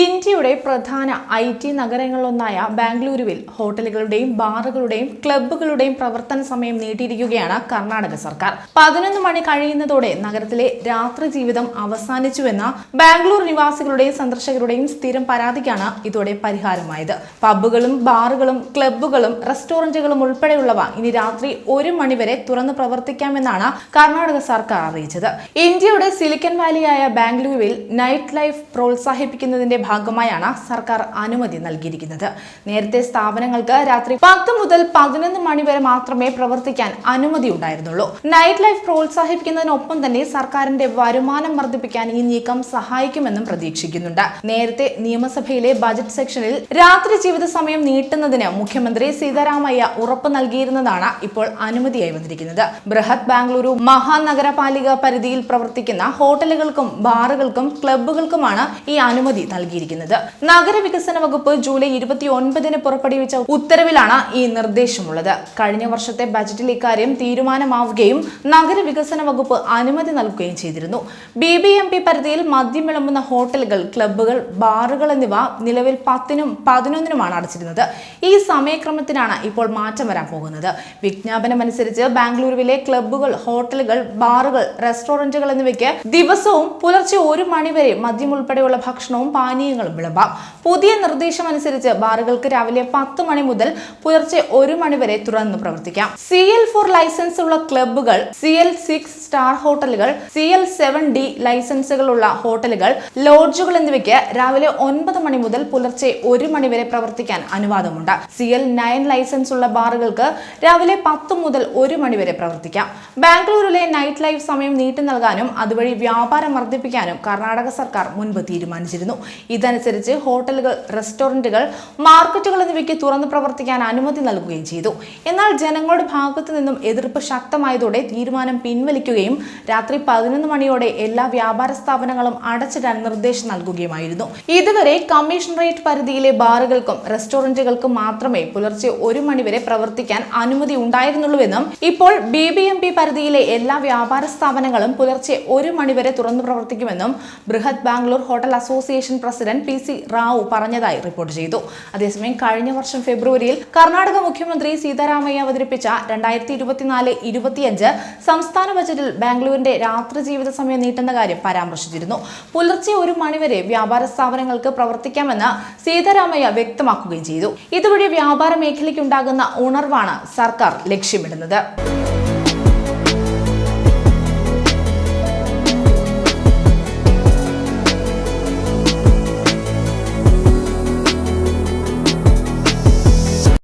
ഇന്ത്യയുടെ പ്രധാന I T നഗരങ്ങളിലൊന്നായ ബാംഗ്ലൂരുവിൽ ഹോട്ടലുകളുടെയും ബാറുകളുടെയും ക്ലബ്ബുകളുടെയും പ്രവർത്തന സമയം നീട്ടിയിരിക്കുകയാണ് കർണാടക സർക്കാർ. പതിനൊന്ന് മണി കഴിയുന്നതോടെ നഗരത്തിലെ രാത്രി ജീവിതം അവസാനിച്ചുവെന്ന ബാംഗ്ലൂർ നിവാസികളുടെയും സന്ദർശകരുടെയും സ്ഥിരം പരാതിക്കാണ് ഇതോടെ പരിഹാരമായത്. പബ്ബുകളും ബാറുകളും ക്ലബ്ബുകളും റെസ്റ്റോറന്റുകളും ഉൾപ്പെടെയുള്ളവ ഇനി രാത്രി ഒരു മണിവരെ തുറന്നു പ്രവർത്തിക്കാമെന്നാണ് കർണാടക സർക്കാർ അറിയിച്ചത്. ഇന്ത്യയുടെ സിലിക്കൺ വാലിയായ ബാംഗ്ലൂരുവിൽ നൈറ്റ് ലൈഫ് പ്രോത്സാഹിപ്പിക്കുന്നതിന്റെ ഭാഗമായാണ് സർക്കാർ അനുമതി നൽകിയിരിക്കുന്നത്. നേരത്തെ സ്ഥാപനങ്ങൾക്ക് രാത്രി പത്ത് മുതൽ പതിനൊന്ന് മണി വരെ മാത്രമേ പ്രവർത്തിക്കാൻ അനുമതി ഉണ്ടായിരുന്നുള്ളൂ. നൈറ്റ് ലൈഫ് പ്രോത്സാഹിപ്പിക്കുന്നതിനൊപ്പം തന്നെ സർക്കാരിന്റെ വരുമാനം വർദ്ധിപ്പിക്കാൻ ഈ നീക്കം സഹായിക്കുമെന്നും പ്രതീക്ഷിക്കുന്നുണ്ട്. നേരത്തെ നിയമസഭയിലെ ബജറ്റ് സെക്ഷനിൽ രാത്രി ജീവിത സമയം നീട്ടുന്നതിന് മുഖ്യമന്ത്രി സീതാരാമയ്യ ഉറപ്പ് നൽകിയിരുന്നതാണ് ഇപ്പോൾ അനുമതിയായി വന്നിരിക്കുന്നത്. ബൃഹത് ബാംഗ്ലൂരു മഹാനഗരപാലിക പരിധിയിൽ പ്രവർത്തിക്കുന്ന ഹോട്ടലുകൾക്കും ബാറുകൾക്കും ക്ലബ്ബുകൾക്കുമാണ് ഈ അനുമതി നൽകിയിരിക്കുന്നത്. നഗരവികസന വകുപ്പ് ജൂലൈ ഇരുപത്തി ഒൻപതിന് പുറപ്പെടുവിച്ച ഉത്തരവിലാണ് ഈ നിർദ്ദേശമുള്ളത്. കഴിഞ്ഞ വർഷത്തെ ബജറ്റിൽ ഇക്കാര്യം തീരുമാനമാവുകയും നഗരവികസന വകുപ്പ് അനുമതി നൽകുകയും ചെയ്തിരുന്നു. ബി ബി എം പി പരിധിയിൽ മദ്യം വിളമ്പുന്ന ഹോട്ടലുകൾ ക്ലബ്ബുകൾ ബാറുകൾ എന്നിവ നിലവിൽ പത്തിനും പതിനൊന്നിനുമാണ് അടച്ചിരുന്നത്. ഈ സമയക്രമത്തിനാണ് ഇപ്പോൾ മാറ്റം വരാൻ പോകുന്നത്. വിജ്ഞാപനം അനുസരിച്ച് ബാംഗ്ലൂരുവിലെ ക്ലബ്ബുകൾ ഹോട്ടലുകൾ ബാറുകൾ റെസ്റ്റോറന്റുകൾ എന്നിവയ്ക്ക് ദിവസവും പുലർച്ചെ ഒരു മണിവരെ മദ്യം ഉൾപ്പെടെയുള്ള ഭക്ഷണവും പാനീയങ്ങളും വിളമ്പാം. പുതിയ നിർദ്ദേശം അനുസരിച്ച് ബാറുകൾക്ക് രാവിലെ പത്ത് മണി മുതൽ പുലർച്ചെ ഒരു മണി വരെ തുറന്ന് പ്രവർത്തിക്കാം. സി എൽ ഫോർ ലൈസൻസ് ഉള്ള ക്ലബ്ബുകൾ സി എൽ സിക്സ് സ്റ്റാർ ഹോട്ടലുകൾ സി എൽ സെവൻ ഡി ലൈസൻസുകളുള്ള ഹോട്ടലുകൾ ലോഡ്ജുകൾ എന്നിവയ്ക്ക് രാവിലെ ഒൻപത് മണി മുതൽ പുലർച്ചെ ഒരു മണി വരെ പ്രവർത്തിക്കാൻ അനുവാദമുണ്ട്. സി എൽ നയൻ ലൈസൻസ് ഉള്ള ബാറുകൾക്ക് രാവിലെ പത്ത് മുതൽ ഒരു മണി വരെ പ്രവർത്തിക്കാം. ബാംഗ്ലൂരിലെ നൈറ്റ് ലൈഫ് സമയം നീട്ടി നൽകാനും അതുവഴി വ്യാപാരം വർദ്ധിപ്പിക്കാനും കർണാടക സർക്കാർ മുൻപ് തീരുമാനിച്ചിരുന്നു. ഇതനുസരിച്ച് ഹോട്ടലുകൾ റെസ്റ്റോറന്റുകൾ മാർക്കറ്റുകൾ എന്നിവയ്ക്ക് തുറന്നു പ്രവർത്തിക്കാൻ അനുമതി നൽകുകയും ചെയ്തു. എന്നാൽ ജനങ്ങളുടെ ഭാഗത്തു നിന്നും എതിർപ്പ് ശക്തമായതോടെ തീരുമാനം പിൻവലിക്കുകയും രാത്രി പതിനൊന്ന് മണിയോടെ എല്ലാ വ്യാപാര സ്ഥാപനങ്ങളും അടച്ചിടാൻ നിർദ്ദേശം നൽകുകയുമായിരുന്നു. ഇതുവരെ കമ്മീഷണറേറ്റ് പരിധിയിലെ ബാറുകൾക്കും റെസ്റ്റോറന്റുകൾക്കും മാത്രമേ പുലർച്ചെ ഒരു മണിവരെ പ്രവർത്തിക്കാൻ അനുമതി ഉണ്ടായിരുന്നുള്ളൂവെന്നും ഇപ്പോൾ ബി ബി എം പി പരിധിയിലെ എല്ലാ വ്യാപാര സ്ഥാപനങ്ങളും പുലർച്ചെ ഒരു മണിവരെ തുറന്നു പ്രവർത്തിക്കുമെന്നും Bruhat Bangalore hotel association president P C Rao പറഞ്ഞതായി റിപ്പോർട്ട് ചെയ്തു. അതേസമയം കഴിഞ്ഞ വർഷം ഫെബ്രുവരിയിൽ കർണാടക മുഖ്യമന്ത്രി സീതാരാമയ്യ അവതരിപ്പിച്ച രണ്ടായിരത്തി ഇരുപത്തിനാല് ഇരുപത്തിയഞ്ച് സംസ്ഥാന ബജറ്റിൽ ബാംഗ്ലൂരിന്റെ രാത്രി ജീവിത സമയം നീട്ടുന്ന കാര്യം പരാമർശിച്ചിരുന്നു. പുലർച്ചെ ഒരു മണിവരെ വ്യാപാര സ്ഥാപനങ്ങൾക്ക് പ്രവർത്തിക്കാമെന്ന് സീതാരാമയ്യ വ്യക്തമാക്കുകയും ചെയ്തു. ഇതുവഴി വ്യാപാര മേഖലയ്ക്കുണ്ടാകുന്ന ഉണർവാണ് സർക്കാർ ലക്ഷ്യമിടുന്നത്.